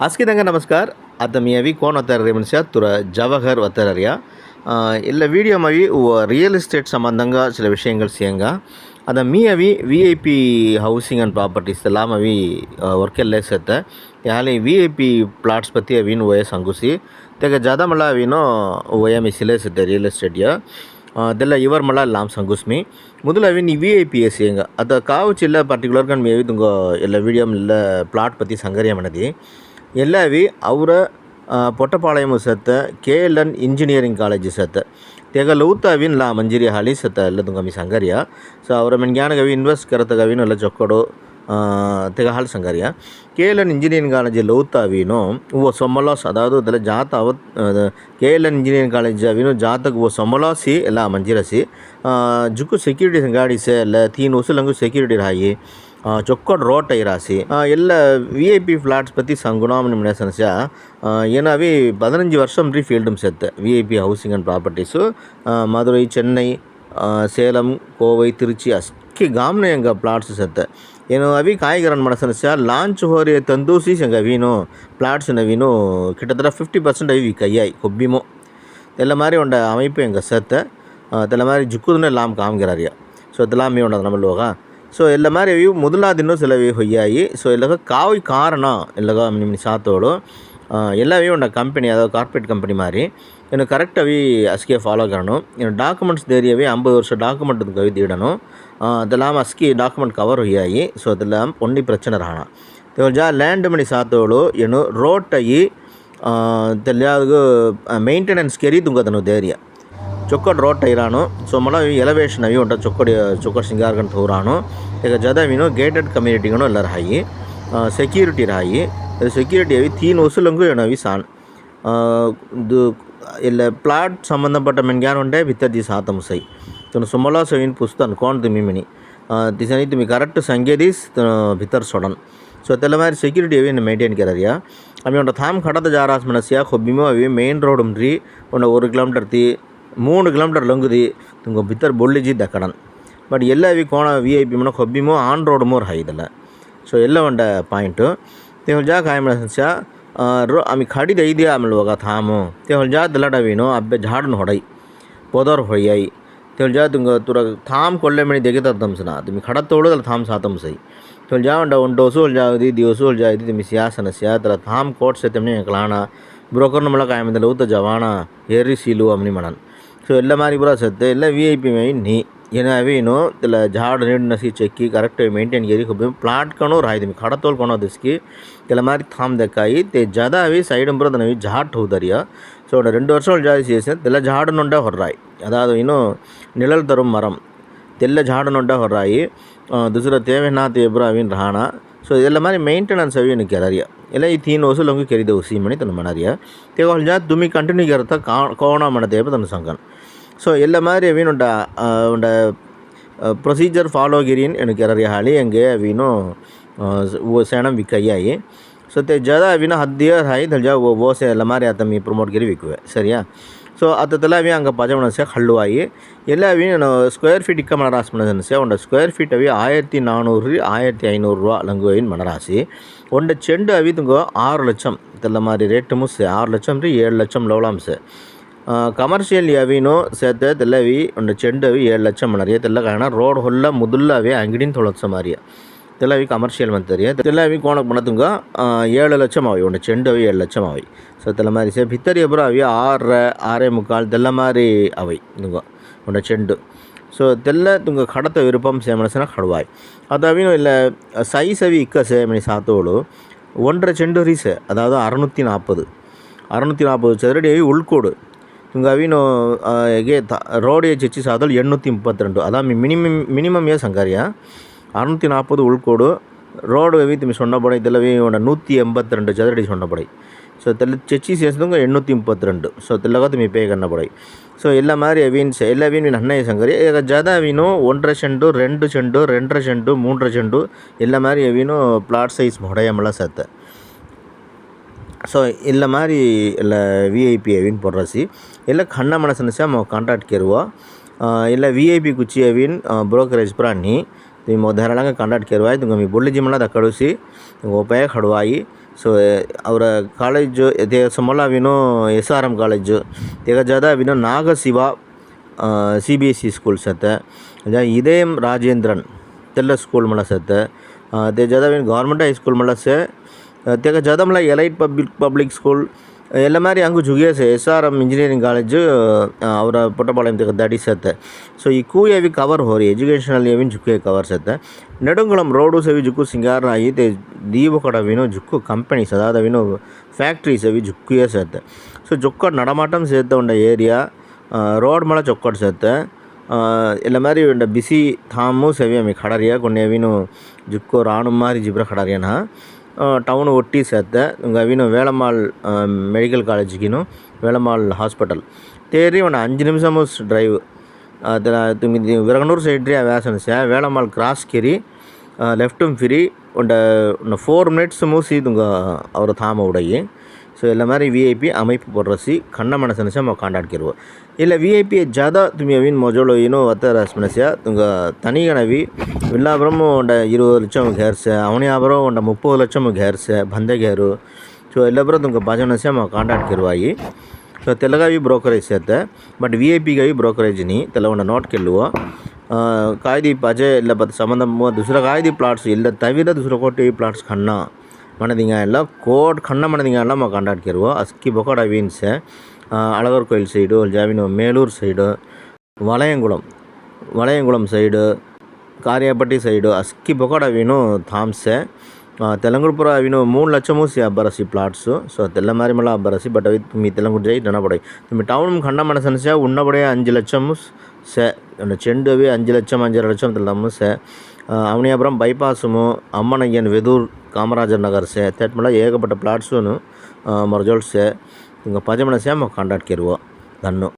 ಅಸ್ಕಿದಂಗೆ ನಮಸ್ಕಾರ ಅತಮಿಯವಿ ಕೋನ್ ಒತ್ತಾರ ರೇಮನ್ಸ್ಯ ತುರ ಜವಹರ್ ಒತ್ತಾರರ್ಯ ಇಲ್ಲ வீடியோ மவி ரியல் எஸ்டேட் சம்பந்தங்க சில விஷயங்கள் செய்யுங்க அதை மீயவி விஐபி ஹவுசிங் அண்ட் ப்ராப்பர்ட்டிஸ் எல்லாம் அவி ஒர்க்கெல்லே சேர்த்த ಯಾಲಿ ವಿ ಐ ಪಿ ಪ್ಲಾಟ್ಸ್ ಪತ್ತಿ ಅವಿನ ಒಯ ಸಂಗುಸಿ ತೆಗೆ ಜಾದ ಮಲ ಅವಿನೋ ಒಯ ಮಿಸಿಲೆ ಸಿದ್ದೆ ರಿಯಲ್ ಎಸ್ಟೇಟಿಯ ಅದೆಲ್ಲ ಇವರ್ ಮಲ ಲಾಮ್ ಸಂಗುಸ್ಮಿ ಮೊದಲು ಅವಿನ ವಿ ಐ ಪಿ ಎಸ್ ಹೆಂಗ ಅದು ಕಾವು ಚಿಲ್ಲ ಪರ್ಟಿಕ್ಯುಲರ್ ಕಣ್ ಮೇವಿ ತುಂಗ ಎಲ್ಲ ವೀಡಿಯೋ ಎಲ್ಲ ಪ್ಲಾಟ್ ಪತ್ತಿ ಸಂಗರಿಯ ಮನದಿ ಎಲ್ಲವಿ ಅವರ ಪೊಟ್ಟಪಾಳ್ಯಮು ಸತ್ತ K L N engineering college ಸತ್ತ ತೆಗ ಲೌತಾವಿನ್ ಲಾ ಮಂಜಿರಿ ಹಾಲಿ ಸತ್ತ ಎಲ್ಲ ತುಂಗಮಿ ಸಂಗರಿಯ ಸೊ ಅವರ ಮೆನ್ಗ್ಯಾನಗವಿ ಇನ್ವೆಸ್ಟ್ ಕರತಗವಿನ ಎಲ್ಲ ಚೊಕ್ಕಡು ತೆಗ ಹಾಲು ಸಂಗರಿಯ K L N engineering college ಲೌತಾವೀನು ಓ ಸೊಮ್ಮಲಾಸ್ ಅದಾದು ಅದೆಲ್ಲ ಜಾತ ಅವತ್ K L N engineering college ಅವಿನು ಜಾತಕ್ಕೆ ಓ ಸೊಮ್ಮಲಾಸಿ ಎಲ್ಲ ಮಂಜಿರಸಿ ಜುಕ್ಕು ಸೆಕ್ಯೂರಿಟಿ ಗಾಡಿ ಸೆ ಎಲ್ಲ ತೀನ್ ಉಸುಲಂಗು ಸೆಕ್ಯೂರಿಟಿ ರಾಯಿ ಚೊಕ್ಕಡ್ ರೋಟ್ ಐರಾಸಿ இல்லை விஐபி ஃப்ளாட்ஸ் பற்றி சங் குணாமினேஷன்ஸா ஏன்னாவே பதினஞ்சு வருஷம் ரீ ஃபீல்டும் சேர்த்து. VIP housing and properties Madurai Chennai Salem Kovai Trichy ಅಷ್ಟಕ್ಕೆ ಗಾಮ್ನೆ ಹೆಂಗೆ ಪ್ಲಾಟ್ಸ್ ಸತ್ತೆ ಏನು ಅವಿ ಕಾಯಿಗರನ್ லான்ச் ಸಹ ಲಾಂಚ್ ಹೋರಿ ತಂದೂಸಿ ಹೆಂಗೆ ಅವೀನು ಪ್ಲಾಟ್ಸ್ ನವೀನು கிட்டத்தட்ட ஃபிஃப்டி பர்சன்ட் அவி கையாய் கொப்பிமோ. தெல்ல மாதிரி உண்ட அமைப்பு எங்கள் சேர்த்த. தெல்ல மாதிரி ஜுக்குதுன்னு எல்லாம் காமிக்கிறாரியா ஸோ இதெல்லாமே உண்டது நம்ம லோகா. ಸೊ ಎಲ್ಲ ಮಾರಿ ಇವು ಮೊದಲಾದಿನೂ ಸಲವಿ ಹೊಯ್ಯಾಯಿ ಸೊ ಇಲ್ಲಗ ಕಾವು ಕಾರಣ ಇಲ್ಲಗ ನಿಮ್ಮ ಸಾತೋಳು ಎಲ್ಲವೇ ఉండ కంపెనీ అదో కార్పొరేట్ కంపెనీ మారి నేను కరెక్ట్ అవి అస్కే ఫాలో కాను నేను డాక్యుమెంట్స్ దేరియవి ஐம்பது வருஷம் டாக்குமெண்ட் கவி தீடணும் அதெல்லாம் அஸ்கி டாக்குமெண்ட் கவர் ஒய்யாயி ஸோ அதெல்லாம் ஒன்றி பிரச்சனை ராணா தெரிஞ்சா லேண்ட் மணி சாத்தோடு ಏನು ರೋಟ್ ಆಗಿ తెలియదు మెయింటెనెన్స్ కెరీ తుంగతను ధైర్య ಚೊಕ್ಕಡ್ ರೋಟ್ ಇರಾನು ಸೊ ಮೊಲ ಎಲವೇಶನ್ ಅವಿ ಉಂಟ ಚೊಕ್ಕಡಿ ಚೊಕ್ಕಡ್ ಸಿಂಗಾರ್ಗಂಟ್ ಹೋರಾನು ಈಗ ಜದವಿನು ಗೇಟೆಡ್ ಕಮ್ಯುನಿಟಿಗನು ಎಲ್ಲರ ಹಾಯಿ ಸೆಕ್ಯೂರಿಟಿ ರಾಯಿ ಸೆಕ್ಯೂರಿಟಿ ಅವಿ ತೀನ್ ಉಸುಲಂಗು ಏನವಿ ಸಾನ್ ಇಲ್ಲ ಪ್ಲಾಟ್ ಸಂಬಂಧಪಟ್ಟ ಮೆನ್ಗ್ಯಾನ್ ಉಂಡೆ ಬಿತ್ತದಿ ಸಾತ ಮುಸೈ ತುನು ಸುಮಲಾ ಸವಿನ್ ಪುಸ್ತನ್ ಕೋಣ್ ತುಮಿ ಮಿನಿ ತಿಸನಿ ತುಮಿ ಕರೆಕ್ಟ್ ಸಂಖ್ಯೆ ದಿಸ್ ಭಿತರ್ ಸೊಡನ್ ಸೊ ತೆಲ್ಲ ಮಾರಿ ಸೆಕ್ಯೂರಿಟಿ ಅವಿ ಮೇಂಟೈನ್ ಕರರಿಯಾ ಅಮಿ ಉಂಡ ಥಾಮ್ ಖಡದ ಜಾರಾಸ್ ಮನಸ್ಸಿಯ ಹೊಬ್ಬಿಮೋ ಅವಿ ಮೇನ್ ರೋಡ್ ಉಂಡ್ರಿ ಉಂಡ ಒಂದು ಕಿಲೋಮೀಟರ್ ತಿ ಮೂರು ಕಿಲೋಮೀಟರ್ ಲಂಗುದಿ ತುಂಗ ಬಿತ್ತರ್ ಬೊಳ್ಳಿಜಿ ದಕ್ಕಡನ್ ಬಟ್ ಎಲ್ಲ ವಿ ಕೋಣ ವಿ ಐ ಪಿ ಮನ ಹೊಬ್ಬಿಮೋ ಆನ್ ರೋಡ್ ಮೋರ್ ಹೈದಲ್ಲ ಸೊ ಎಲ್ಲ ಒಂಡ ಪಾಯಿಂಟು ತೆಹೊಲ್ ಜಾ ಕಾಯಮಳ ಸಸ್ಯ ರೋ ಆಮಿ ಖಾಡಿದ ಐದಿ ಆಮೇಲೆ ಹೋಗ ಥಾಮು ತೆಹೊಲ್ ಜಾ ದಲಡವೀನು ಅಬ್ಬೆ ಜಾಡನ್ ಹೊಡೈ ಪೊದರ್ ಹೊಯ್ಯೈ ತೆಹೊಲ್ ಜಾ ತುಂಗ ತುರ ಥಾಮ್ ಕೊಳ್ಳೆ ಮಣಿ ದೆಗೆತ ತಮ್ಸನ ತುಮಿ ಖಡ ತೋಳೋದಲ್ಲ ಥಾಮ್ ಸಾತಮ್ ಸೈ ತೆಹೊಲ್ ಜಾ ಉಂಡ ಉಂಡೋಸು ಹೊಲ್ ಜಾ ಇದಿ ದಿವಸು ಹೊಲ್ ಜಾ ಇದಿ ತುಮಿ ಸಿಯಾಸನ ಸಿಯಾ ತರ ಥಾಮ್ ಕೋಟ್ ಸೆ ತೆಮ್ನಿ ಕ್ಲಾಣ ಬ್ರೋಕರ್ನ ಮೂಲಕ ಆಮೇಲೆ ಊತ ಜವಾಣ ಏರಿ ಸೀಲು ಅಮ್ನಿ ಮಣನ್ సో ఎల్లమారి ప్రాసెత్ ಎಲ್ಲ ವಿ ಐ ಪಿ ಮೈನ್ ನೀ ಏನೇನು ಇಲ್ಲ ಜಾಡ್ ನೀಡಿನ ಸಿ ಚೆಕ್ಕಿ ಕರೆಕ್ಟ್ ಮೇಂಟೈನ್ ಕೇರಿ ಹೋಗಿ ಪ್ಲಾಟ್ ಕಣೋ ರಾಯ್ದು ಮಿ ಕಡ ತೋಲ್ ಕಣೋ ದಿಸ್ಕಿ ಇಲ್ಲ ಮಾರಿ ಥಾಮ್ ದಕ್ಕಾಯಿ ತೆ ಜದ ಅವಿ ಸೈಡ್ ಬರೋದು ನವಿ ಜಾಟ್ ಹೋದರಿಯ ಸೊ ರೆಂಡು ವರ್ಷ ಜಾಯಿ చేసిన తెల్ల జాడు నుండా హొర్రాయి అదాదు ఇను నిళలు తరం మరం తెల్ల జాడు నుండా హొర్రాయి దుసర తేవేనా తేబ్ర అవిన్ రాణా ಸೊ ಇದೆಲ್ಲ ಮಾರಿ ಮೇಂಟೆನೆನ್ಸ್ ಅವು ಏನು ಕೆರರಿಯ ಎಲ್ಲ ಈ ತೀನ್ ಹೊಸ ಲಂಗು ಕೆರಿದೆವು ಸೀಮಣಿ ತನ್ನ ಮನರಿಯ ತೆಗೋಲ್ ಜಾ ತುಮಿ ಕಂಟಿನ್ಯೂ ಕೆರತ ಕಾ ಕೋಣ ಮಾಡದೇಪ ತನ್ನ ಸಂಗನ್ ಸೊ ಎಲ್ಲ ಮಾದರಿ ಅವೇನುಂಟ ಉಂಡ ಪ್ರೊಸೀಜರ್ ಫಾಲೋ ಗಿರಿನ್ ಎಣಕ್ಕೆ ಎರರಿ ಹಾಳಿ ಹಂಗೆ ಅವೇನು ಸೆಣಂ ವಿಕಯ್ಯಾಯಿ ஸோ தே ஜதா ಅವಿನ ಹದ್ದು ಇಯರ್ ಹಾಯಿ ದಲ್ಜ ಓ ಓಸೆ ಎಲ್ಲ ಮಾರಿ ಆತ ಮೀ ಪ್ರಮೋಟ್ ಗಿರಿ ವಿಕ್ವೆ ಸರಿಯಾ ಸೊ ಅತ್ತಲ ಅವಿ ಹಂಗೆ பஜமனசே ஹல்லுவாயி. எல்லா அவி ஸ்கொயர் ஃபீட் ஃபீட்டுக்கு மனராசி மனசனசே உண்ட ஸ்கொயர் ஃபீட் அவி ஆயிரத்தி நானூறு ஆயிரத்தி ஐநூறுரூவா லங்குவையின் மனராசி. உண்ட செண்டு அவி துங்க ஆறு லட்சம். தெல்ல மாதிரி ரேட்டு முஸ் ஆறு லட்சம் ஏழு லட்சம் லவ்லாம்சு కమర్షియల్ అవిను సేతే తెల్లవి ఉండే చెండు అవి ఏడు లక్ష మనరియ తెల్ల కారణ ರೋಡ್ ಹೊಲ್ಲ ಮುದುಲ್ಲ ಅವೇ ಅಂಗಡಿನ ತೊಳತ್ಸ ಮಾರಿಯ తెల్లవి కమర్షియల్ మంతరియా తెల్లవి కోణకు మనతుంగ ఏడు లక్షం అవి ఉండే చెండు అవి ఏడు లక్షం అవి సో తెల్ల మారి సే భిత్తరి ఎప్పుడు అవి ఆరు ఆరే ముక్కాల్ తెల్ల మారి అవి తుంగ ఉండే చెండు ஸோ தெல்ல துங்க கடத்த விருப்பம் சேமனசன கடுவாய் அது அவினும் இல்லை சைஸ் அவி இக்க சேமனி சாத்தோடு ஒன்றரை செண்டு ரீசு அதாவது அறநூற்றி நாற்பது அறநூற்றி நாற்பது சதுரடி உள்கோடு ಹಿಂಗಾವಿ ನಾವು ಹೇಗೆ ತ ರೋಡ್ ಏಜ್ ಹೆಚ್ಚಿಸಾದಲ್ಲಿ ಎಣ್ಣೂತ್ತಿ ಇಪ್ಪತ್ತೆರಡು ಅದಾ ಮಿನಿಮಮ್ மினிமம் ஏஜ் சங்காரியா அறநூற்றி நாற்பது உள்கோடு రోడ్ ఏమి సొన్నపడై తెల్లవి நூற்றி எண்பத்தி ரெண்டு చదరడి சொன்னபடை ஸோ தெல்ல செச்சி சேர்ந்தவங்க எண்ணூற்றி முப்பத்தி ரெண்டு ஸோ தெல்லகத்து மீ பே கண்ணப்படை ஸோ எல்லா மாதிரி வீண் எல்லா வீண் அன்னைய அண்ணய சங்கரி ஜதா வீணும் ஒன்றரை செண்டு ரெண்டு செண்டு ரெண்டரை செண்டு மூன்றரை செண்டு எல்லா மாதிரி வீணும் பிளாட் சைஸ் முடையமெல்லாம் சேர்த்தேன் ಸೊ ಇಲ್ಲ ಮಾರಿ ಎಲ್ಲ ವಿ ಐ ಪಿ ಅವಿನ್ ಪೊರ್ರಸಿ ಎಲ್ಲ ಖಣ್ಣ ಮನಸ್ಸನ್ನ ಸಹ ನಾವು ಕಾಂಟ್ಯಾಕ್ಟ್ ಕೇರುವ ಇಲ್ಲ ವಿ ಐ ಪಿ ಕುಚ್ಚಿ ಅವಿನ್ ಬ್ರೋಕರೇಜ್ ಪ್ರಾಣಿ तुम्ही मोधाराला कांडाट केरवाय तुमका मी बोलली जी मला कळूसी उपाय खडवाई ಸೊ ಅವರ ಕಾಲೇಜು ಇದೇ ಸಮಲ ಅವಿನೋ ಎಸ್ ಆರ್ ಎಮ್ ಕಾಲೇಜು ಈಗ ಜಾದ ಅವಿನೋ Nagashiva C B S C school ಸತ್ತೆ ಅದ ಇದೇಂ ರಾಜೇಂದ್ರನ್ ತೆಲ್ಲ ಸ್ಕೂಲ್ ಮಲ ಸತ್ತೆ ते जादा ಅವಿನ ಗೌರ್ಮೆಂಟ್ ಹೈಸ್ಕೂಲ್ ಮಲ ಸೆ ತೆಗ ಜಾದ ಮಲ ಎಲೈಟ್ ಪಬ್ಲಿಕ್ ಪಬ್ಲಿಕ್ ಸ್ಕೂಲ್ ಎಲ್ಲ ಮಾರಿ ಹಂಗು ಜುಗಿಯ ಸೆ S R M engineering college ಅವರ ಪುಟ್ಟಪಾಳ್ಯಂ ತೆಗ ದಡಿ ಸತ್ತೆ ಸೊ ಈ ಕೂ ಎವಿ ಕವರ್ ಹೋರಿ ಎಜುಕೇಷನಲ್ ಎವಿನ್ ಜುಕ್ಕು ಕವರ್ ಸತ್ತೆ ನೆಡುಂಗುಳಂ ರೋಡು ಸವಿ ಜುಕ್ಕು ಸಿಂಗಾರ ಆಯಿ ತೆ ದೀವು ಕಡ ವಿನೋ ಜುಕ್ಕು ಕಂಪನೀಸ್ ಅದಾದ ವಿನೋ ಫ್ಯಾಕ್ಟ್ರೀಸ್ ಅವಿ ಜುಕ್ಕು ಸತ್ತೆ ಸೊ ಜೊಕ್ಕಡ್ ನಡಮಾಟಂ ಸೇತ್ತ ಉಂಡ ಏರಿಯಾ ರೋಡ್ ಮಳ ಚೊಕ್ಕಡ್ ಸೇತ್ತೆ ಎಲ್ಲ ಮಾರಿ ಉಂಡ ಬಿಸಿ ಥಾಮು ಸವಿ ಅಮಿ ಖಡರಿಯ కొన్ని ಅವಿನು ಜುಕ್ಕು ರಾಣು ಮಾರಿ ಜಿಬ್ರ ಖಡರಿಯನ ಟೌನ್ ಒಟ್ಟಿ ಸೇತ್ತೆ ಅವಿನು ವೇಳಮಾಲ್ ಮೆಡಿಕಲ್ ಕಾಲೇಜಿಗಿನು ವೇಳಮಾಲ್ ಹಾಸ್ಪಿಟಲ್ ತೇರಿ ಒಂದು ಅಂಜು ನಿಮಿಷಮು ಡ್ರೈವ್ ಅದರ ತುಮಿ ವಿರಗನೂರು ಸೈಡ್ ರೀ ವ್ಯಾಸನ ಸೆ ವೇಳಮಾಲ್ ಕ್ರಾಸ್ ಕಿರಿ ಲೆಫ್ಟ್ ಫಿರಿ ಒಂದು ಒಂದು ಫೋರ್ ಮಿನಿಟ್ಸ್ ಮೂಸಿ ತುಂಗ ಅವರ ಥಾಮ ಉಡಯಿ ಸೊ ಎಲ್ಲ ಮಾರಿ ವಿ ಐ ಪಿ ಅಮೈಪ್ ಬರ್ರಸಿ ಕಣ್ಣ ಮನಸ್ಸನ್ನು ಸಹ ಕಾಂಟಾಡ್ಕಿರುವ ಇಲ್ಲ ವಿ ಐ ಪಿ ಜಾದ ತುಮಿ ಅವಿನ ಮೊಜೋಳು ಏನು ಒತ್ತಾರ ಮನಸ್ಸಿಯ ತುಂಗ தனிகனவி வில்லாபுரமும் உண்ட இருபது லட்சம் கேர்ஸு அவனியாபுரம் உண்ட முப்பது லட்சம் கேர்ஸு பந்த கேரு ஸோ எல்லாபுரம் துங்க பಜನಸ್ಯ మా కాంటాక్ట్ కిరువాయి సో తెల్లగావి బ్రోకరేజ్ చేత బట్ విఐపిగావి బ్రోకరేజ్ని తెలవండ నోట్ కెళ్ళువ ಕಾಯ್ದಿ ಪಜೆ ಇಲ್ಲ ಬತ್ ಸಂಬಂಧ ದುಸರ ಕಾಯ್ದಿ ಪ್ಲಾಟ್ಸ್ ಇಲ್ಲ ತವಿರ ದುಸರ ಕೋಟಿ ಪ್ಲಾಟ್ಸ್ ಕಣ್ಣ మనదింగాయల్లో కోట్ కన్న మనదింగాయల్లో మాకు కండాడ్కేరువు అస్కి బొకడ వీన్స్ Alagar Koil side జావిను Melur side Valayankulam Valayankulam side Kariyapatti side ಅಸ್ಕಿ ಬೊಕಡ ಅವಿನು ಥಾಮ್ಸೆ ತೆಲಂಗುಪುರ ಅವಿನು ಮೂರು ಲಕ್ಷ ಮೂಸಿ ಅಬ್ಬರಸಿ ಪ್ಲಾಟ್ಸು ಸೊ ತೆಲ್ಲ ಮಾರಿ ಮಲ ಅಬ್ಬರಸಿ ಬಟ್ ಅವಿ ತುಮ್ಮಿ ತೆಲಂಗುಡ ಜೈ ಡನಪಡೈ ತುಮ್ಮಿ ಟೌನ್ ಖಂಡ ಮನಸನ್ಸೆ ಉಣ್ಣಬಡೆಯ ಅಂಜು ಲಕ್ಷಂ ಸೆ ಚೆಂಡು ಅವಿ ಅಂಜು ಲಕ್ಷಂ ಅಂಜರ ಲಕ್ಷಂ ತೆಲ್ಲಮ್ಮು ಸೆ ಅವನಿ ಅಪುறம் பைபாஸுமு அம்மனையன் வெதூர் కామరాజర్ నగర్ సే తేట్మల ఏకపట్ట ప్లాట్సూను మరజోల్ సే ఇంకా పది మన సేమ కాంటాక్ట్ కెరువు ధన్ను